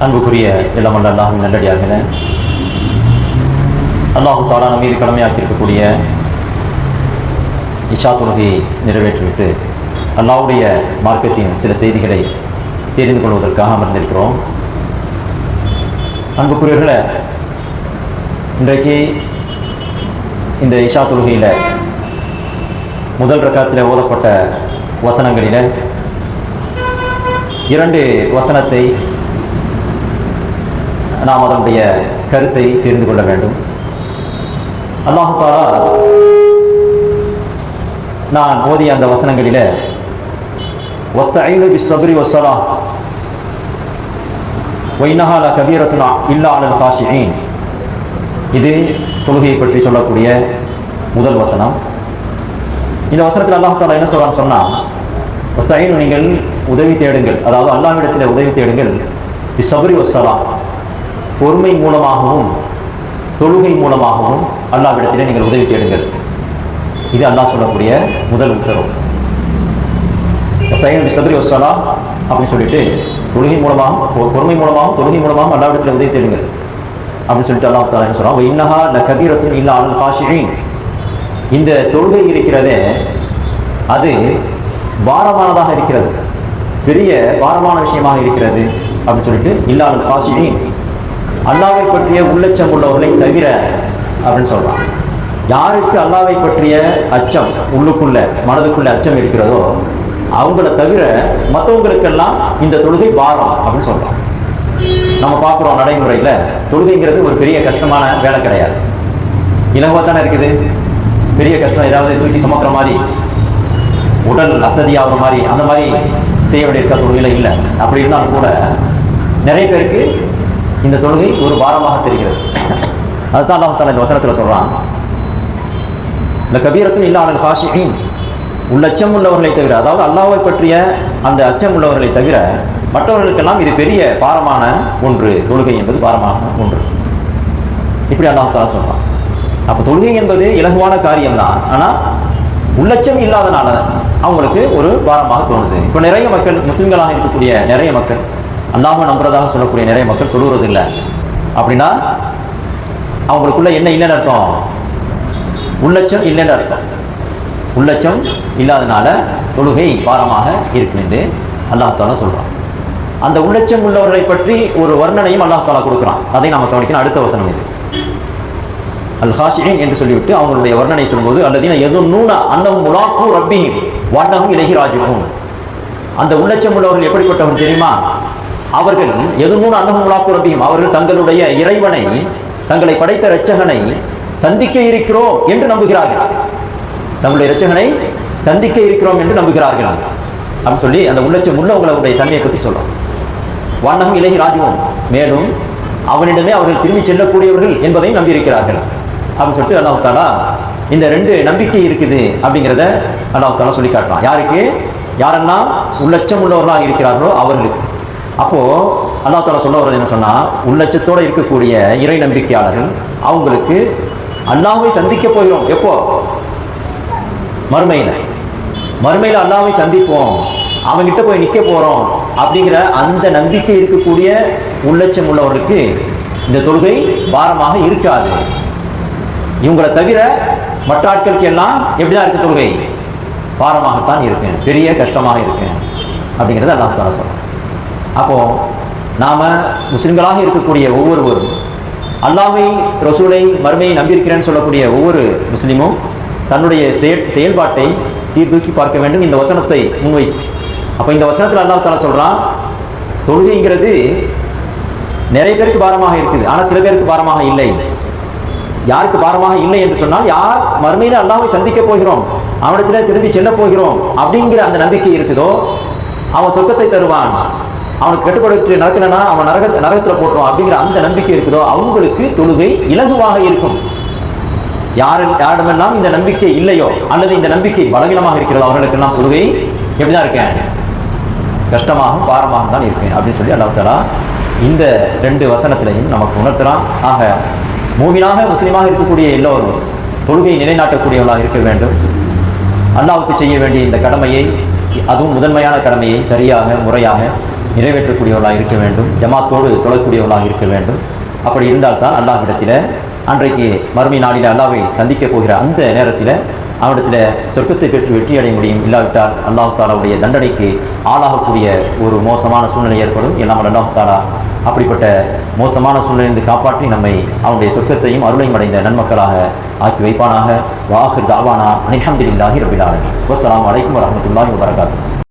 அன்புக்குரிய இளமல்ல அல்லாஹும் நல்லடியாக அல்லாஹு தாலா நம் மீது கடமையாக்கியிருக்கக்கூடிய இஷா தொழுகையை நிறைவேற்றிவிட்டு அல்லாவுடைய மார்க்கத்தின் சில செய்திகளை தெரிந்து கொள்வதற்காக அமர்ந்திருக்கிறோம். அன்புக்குரியவர்களே இன்றைக்கு இந்த இஷா தொழுகையில் முதல் ரக்கத்தில் ஓதப்பட்ட வசனங்களில் இரண்டு வசனத்தை நாம் அதனுடைய கருத்தை தெரிந்து கொள்ள வேண்டும். அல்லாஹாலா நான் ஓதிய அந்த வசனங்களில் வஸ்தஐனு பிஸ்ஸப்ரி வஸ்ஸலா வைனஹா கபீரத்துனா இல்லா அலல் ஹாஷியின் இது தொழுகையை பற்றி சொல்லக்கூடிய முதல் வசனம். இந்த வசனத்தில் அல்லாஹாலா என்ன சொல்றான்னு சொன்னால் வஸ்தஐனு நீங்கள் உதவி தேடுங்கள். அதாவது அல்லாஹ்விடத்தில் உதவி தேடுங்கள். பிஸ்ஸப்ரி வஸ்ஸலா பொறுமை மூலமாகவும் தொழுகை மூலமாகவும் அல்லாவிடத்திலே நீங்கள் உதவி தேடுங்கள். இது அல்லாஹ் சொல்லக்கூடிய முதல் உத்தரவு. சைன் சபரி வசலா அப்படின்னு சொல்லிட்டு தொழுகை மூலமாகவும் பொறுமை மூலமாகவும் தொழுகை மூலமாகவும் அல்லாவிடத்தில் உதவி தேடுங்கள். அப்படின்னு சொல்லிட்டு அல்லாஹ் தாலா என்ன சொல்றான்? இன்னஹா ல கபீரத்துன் இல்லா அல் ஹாஷியின் இந்த தொழுகை இருக்கிறதே அது பாரமானதாக இருக்கிறது. பெரிய பாரமான விஷயமாக இருக்கிறது. அப்படின்னு சொல்லிட்டு இல்லா அல் ஹாஷியின் அல்லாவை பற்றிய உள்ளச்சம் உள்ளவர்களை தவிர அப்படின்னு சொல்கிறான் யாருக்கு அல்லாவை பற்றிய அச்சம் உள்ளுக்குள்ள மனதுக்குள்ள அச்சம் இருக்கிறதோ அவங்கள தவிர மற்றவங்களுக்கெல்லாம் இந்த தொழுகை பாரம் அப்படின்னு சொல்கிறான் நம்ம பார்க்குறோம் நடைமுறையில் தொழுகைங்கிறது ஒரு பெரிய கஷ்டமான வேலை கிடையாது. இலகுவாக தானே இருக்குது? பெரிய கஷ்டம் ஏதாவது தூக்கி சுமக்கிற மாதிரி உடல் அசதியாகிற மாதிரி அந்த மாதிரி செய்ய வேண்டியிருக்க தொழுகையில் இல்லை. அப்படி இருந்தாலும் கூட நிறைய பேருக்கு இந்த தொழுகை ஒரு பாரமாக தெரிகிறது. அதுதான் அல்லாஹால இந்த வசனத்தில் சொல்கிறான் இந்த கபீரத்தும் இல்லாமல் ஹாஷியின். உள்ளச்சம் உள்ளவர்களை தவிர அதாவது அல்லாவை பற்றிய அந்த அச்சம் உள்ளவர்களை தவிர மற்றவர்களுக்கெல்லாம் இது பெரிய பாரமான ஒன்று. தொழுகை என்பது பாரமான ஒன்று. இப்படி அல்லாஹ் சொல்கிறான் அப்போ தொழுகை என்பது இலகுவான காரியம்தான். ஆனால் உள்ளச்சம் இல்லாதனால அவங்களுக்கு ஒரு பாரமாக தோணுது. இப்போ நிறைய மக்கள் முஸ்லீம்களாக இருக்கக்கூடிய நிறைய மக்கள் அல்லாமல் நம்புறதாக சொல்லக்கூடிய நிறைய மக்கள் தொழுகிறது இல்லை அப்படின்னா அவங்களுக்குள்ள என்ன இல்லைன்னு அர்த்தம்? உள்ளச்சம் இல்லைன்னு அர்த்தம். உள்ளச்சம் இல்லாதனால தொழுகை பாரமாக இருக்குது அல்லாஹாலா சொல்கிறான் அந்த உள்ளச்சம் உள்ளவர்களை பற்றி ஒரு வர்ணனையும் அல்லாஹாலா கொடுக்குறான். அதை நாம கவனிக்கணும். அடுத்த வசனம் இது. அல் ஹாஷின் என்று சொல்லிவிட்டு அவங்களுடைய வர்ணனை சொல்லும்போது அல்லது எதுவும் நூன அன்னவும் முலாக்கு ரப்பியும் வண்ணவும் இலகி ராஜுவும் அந்த உள்ளச்சம் உள்ளவர்கள் எப்படிப்பட்டவர்கள் தெரியுமா? அவர்கள் எதுவும் அன்னவும் ரபியும் அவர்கள் தங்களுடைய இறைவனை தங்களை படைத்த இரட்சகனை சந்திக்க இருக்கிறோம் என்று நம்புகிறார்கள். தங்களுடைய இரட்சகனை சந்திக்க இருக்கிறோம் என்று நம்புகிறார்கள். அப்படின்னு சொல்லி அந்த உள்ளச்சம் உள்ளவங்களுடைய தன்மையை பற்றி சொல்றோம். வண்ணகம் இலகி ராஜுவம் மேலும் அவனிடமே அவர்கள் திரும்பி செல்லக்கூடியவர்கள் என்பதையும் நம்பியிருக்கிறார்கள். அப்படின்னு சொல்லிட்டு அல்லாஹ் தாலா இந்த ரெண்டு நம்பிக்கை இருக்குது அப்படிங்கிறத அல்லாஹ் தாலா சொல்லி காட்டலாம் யாருக்கு? யாரெல்லாம் உள்ளச்சம் உள்ளவர்களாக இருக்கிறார்களோ அவர்களுக்கு. அப்போ அல்லா தாலா சொல்ல வர்றது என்ன சொன்னால் உள்ளட்சத்தோடு இருக்கக்கூடிய இறை நம்பிக்கையாளர்கள் அவங்களுக்கு அல்லாவை சந்திக்க போகிறோம். எப்போ? மறுமையில். மறுமையில் அல்லாவை சந்திப்போம். அவங்கிட்ட போய் நிற்க போகிறோம் அப்படிங்கிற அந்த நம்பிக்கை இருக்கக்கூடிய உள்ளட்சம் உள்ளவர்களுக்கு இந்த தொழுகை பாரமாக இருக்காது. இவங்களை தவிர மற்ற ஆட்களுக்கு எல்லாம் எப்படிதான் இருக்கு தொழுகை? பாரமாகத்தான் இருக்கேன். பெரிய கஷ்டமாக இருக்கேன். அப்படிங்கிறத அல்லாஹ் சொல்கிறேன் அப்போது அப்போ நாம முஸ்லிம்களாக இருக்கக்கூடிய ஒவ்வொருவரும் அல்லாவை ரசூலை மறுமையை நம்பியிருக்கிறேன்னு சொல்லக்கூடிய ஒவ்வொரு முஸ்லீமும் தன்னுடைய செயல் செயல்பாட்டை சீர்தூக்கி பார்க்க வேண்டும். இந்த வசனத்தை முன்வைத்து. அப்போ இந்த வசனத்தில் அல்லாஹ் தாலா சொல்கிறான் தொழுகைங்கிறது நிறைய பேருக்கு பாரமாக இருக்குது. ஆனால் சில பேருக்கு பாரமாக இல்லை. யாருக்கு பாரமாக இல்லை என்று சொன்னால் யார் மறுமையில் அல்லாவை சந்திக்க போகிறோம் அவனிடத்தில் திரும்பி செல்ல போகிறோம் அப்படிங்கிற அந்த நம்பிக்கை இருக்குதோ அவன் சொர்க்கத்தை தருவான். அவனுக்கு கட்டுப்படுத்தி நடக்கலைன்னா அவன் நரக நரகத்தில் போட்டுருவான் அப்படிங்கிற அந்த நம்பிக்கை இருக்குதோ அவங்களுக்கு தொழுகை இலகுவாக இருக்கும். யார் யாரிடமெல்லாம் இந்த நம்பிக்கை இல்லையோ அல்லது இந்த நம்பிக்கை பலவீனமாக இருக்கிறதோ அவர்களுக்கெல்லாம் தொழுகை எப்படிதான் இருக்கேன்? கஷ்டமாகவும் பாரமாக தான் இருக்கேன் அப்படின்னு சொல்லி அல்லாஹ் இந்த ரெண்டு வசனத்திலையும் நமக்கு உணர்த்துறான். ஆக மூவினாக முஸ்லீமாக இருக்கக்கூடிய எல்லோரும் தொழுகை நிலைநாட்டக்கூடியவர்களாக இருக்க வேண்டும். அல்லாவுக்கு செய்ய வேண்டிய இந்த கடமையை அதுவும் முதன்மையான கடமையை சரியாக முறையாக நிறைவேற்றக்கூடியவர்களாக இருக்க வேண்டும். ஜமாத்தோடு தொழக்கூடியவர்களாக இருக்க வேண்டும். அப்படி இருந்தால்தான் அல்லாஹ்விடத்தில் அன்றைக்கு மறுமை நாளில் அல்லாவை சந்திக்க போகிற அந்த நேரத்தில் அவனிடத்தில் சொர்க்கத்தை பெற்று வெற்றி அடைய முடியும். இல்லாவிட்டால் அல்லாஹ் தாலாவுடைய தண்டனைக்கு ஆளாகக்கூடிய ஒரு மோசமான சூழ்நிலை ஏற்படும். எல்லாம் அல்லாஹ் தாலா அப்படிப்பட்ட மோசமான சூழ்நிலையிலிருந்து காப்பாற்றி நம்மை அவனுடைய சொர்க்கத்தையும் அருளையும் அடைந்த நன்மக்களாக ஆக்கி வைப்பானாக. வாஹிர் தாவானா அனிஹம்துலில்லாஹி ரபில் வசலாம் வஸ்ஸலாமு அலைக்கும் வரஹ்மத்துல்லாஹி வபரகாத்துஹு.